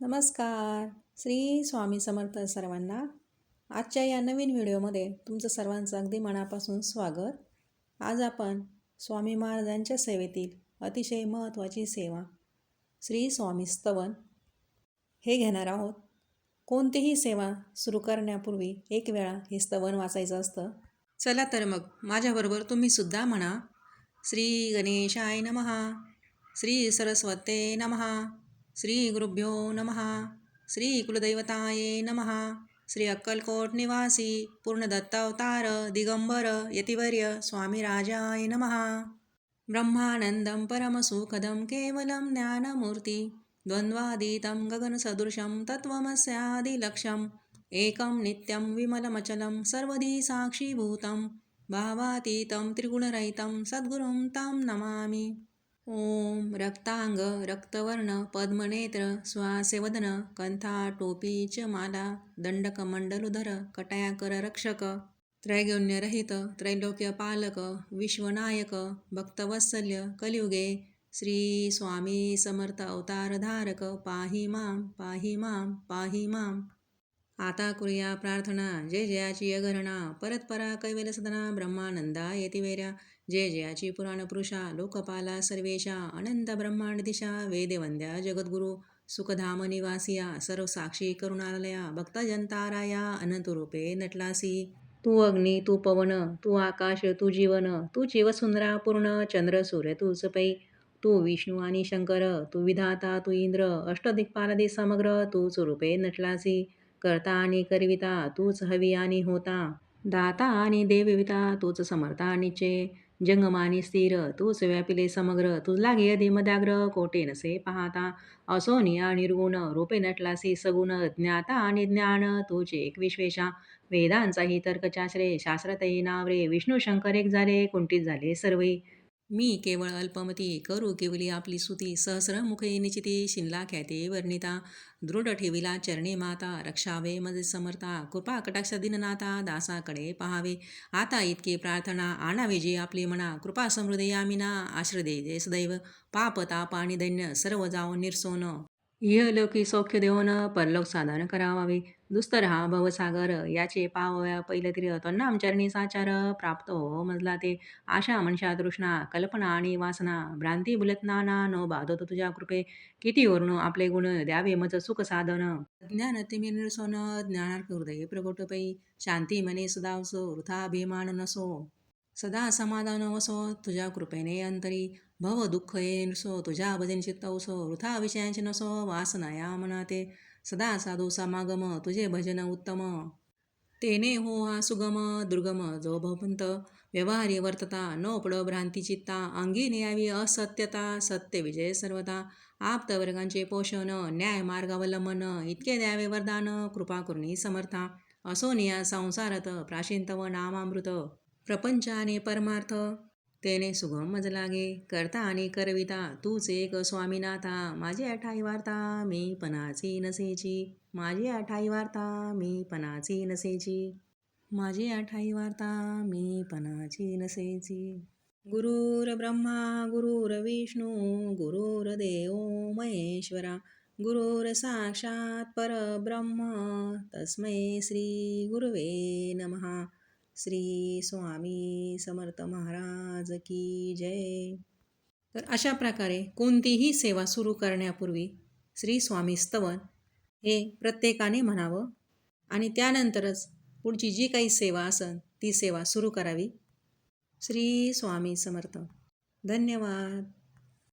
नमस्कार. श्री स्वामी समर्थ सर्वांना आजच्या या नवीन व्हिडिओमध्ये तुमचं सर्वांचं अगदी मनापासून स्वागत. आज आपण स्वामी महाराजांच्या सेवेतील अतिशय महत्त्वाची सेवा श्री स्वामी स्तवन हे घेणार आहोत. कोणतीही सेवा सुरू करण्यापूर्वी एक वेळा हे स्तवन वाचायचं असतं. चला तर मग माझ्याबरोबर तुम्हीसुद्धा म्हणा. श्री गणेशाय नमहा. श्री सरस्वते नमहा. श्रीगुरुभ्यो नमः। श्रीकुलदैवताये नमः। श्री अक्कलकोट निवासी पूर्णदत्तावतार दिगंबर यतिवर्य स्वामीराजाय नमः। ब्रह्मानन्दं परमसुखदं केवलं ज्ञानमूर्ति द्वन्द्वादीतं गगनसदृशं तत्त्वमस्यादिलक्ष्यम् एकं नित्यं विमलमचलं सर्वधी साक्षीभूतं भावातीतं त्रिगुणरहितं सद्गुरुं तं नमामि। ॐ रक्तांग रक्तवर्ण पद्मनेत्र स्वासेवदन कंथा टोपी च माला दंडकमंडलुधर कटयाकर रक्षक त्रैगुण्यरहित त्रैलोक्य पालक विश्वनायक भक्तवत्सल्य कलियुगे श्री स्वामी समर्थ अवतारधारक पाही माम पाही माम पाही माम आता करूया प्रार्थना जय जयाची अघरणा परतपरा कैवल्य सदना ब्रह्मानंदा येतिवेऱ्या जय जयाची पुराण पुरुषा लोकपाला सर्वेशा अनंत ब्रह्मांड दिशा वेदवंद्या जगद्गुरु सुखधाम निवासिया सर्व साक्षी करुणालया भक्तजनताराया अनंतरूपे नटलासी. तू अग्नी तू पवन तू आकाश तू जीवन तू जीवसुंदरा पूर्ण चंद्र सूर्य तूच पै तू विष्णू आणि शंकर तू विधाता तू इंद्र अष्टदिक्पालदी समग्र तूच रूपे नटलासी. करता आणि करविता तूच हवी आणि होता. दाता आणि देविता तूच समर्था निचे जंगमानी स्थिर तूच व्यापिले समग्र. तुझला घे मदाग्र कोटे नसे पाहता. आणि निर्गुण रूपे नटलासी सगुण. ज्ञाता आणि ज्ञान तुझे एक विश्वेशा. वेदांचाही तर्कचाश्रे शास्त्रतही नावरे. विष्णू शंकर एक झाले कुंठित झाले सर्वे. मी केवळ अल्पमती करू केवली आपली सुती सहस्रमुखे निचिती शिनला ख्याते वर्णिता दृढ ठेविला चरणे माता रक्षावे मज समर्था कृपा कटाक्ष दिननाथा दासाकडे पहावे. आता इतकी प्रार्थना आणावे जे आपली म्हणा कृपा समृदयामिना आश्रदे जे सदैव पाप ताप आणि दैन्य सर्व जाऊन निर्सोन. इहलोकी सौख्य देऊन परलोक साधन करावावे दुस्तर हा भवसागर याचे पावया पहिलं तरी त्वन्नाम चरणी साचार प्राप्त हो मजला ते। आशा मनशा तृष्णा कल्पना आणि वासना भ्रांती बुलतनाना नो बाधत तुझ्या कृपे। किती वर्ण आपले गुण द्यावे मज सुख साधन। ज्ञान तिमी निरसोन ज्ञानार्थ हृदय प्रगोटपै शांती मने सदावसो वृथा अभिमान नसो। सदा समाधान असो तुझ्या कृपेने अंतरी. भव दुःख ये नसो तुझ्या भजन चित्तवसो वृथा विषयांचे नसो वासनाया मनाते. सदा साधू समागम तुझे भजन उत्तम. तेने हो हा सुगम दुर्गम जो भवंत. व्यवहारी वर्तता नो पड भ्रांती चित्ता. अंगी न्यावी असत्यता सत्य विजय सर्वता आप्त वर्गांचे पोषण न्याय मार्गावलंबन इतके द्यावे वरदान कृपा करुणी समर्था. असो निया संसारत प्राशिंतव नामामृत. प्रपंचाने परमार्थ. तेने सुगम मज लागे. करता आणि करविता तूच एक स्वामीनाथा. माझी अठाई वार्ता मी पणाची नसेची. माझी अठाई वार्ता मी पणाची नसेची. माझी अठाई वार्ता मी पणाची नसेची. गुरुर ब्रह्मा गुरुर विष्णू गुरुर देव महेश्वरा. गुरुर साक्षात परब्रह्म. तस्मै श्री गुरुवे नमहा. श्री स्वामी समर्थ महाराज की जय. तर अशा प्रकारे कोणतीही सेवा सुरू करण्यापूर्वी श्री स्वामी स्तवन हे प्रत्येकाने म्हणावं आणि त्यानंतरच पुढची जी काही सेवा असन ती सेवा सुरू करावी. श्री स्वामी समर्थ. धन्यवाद.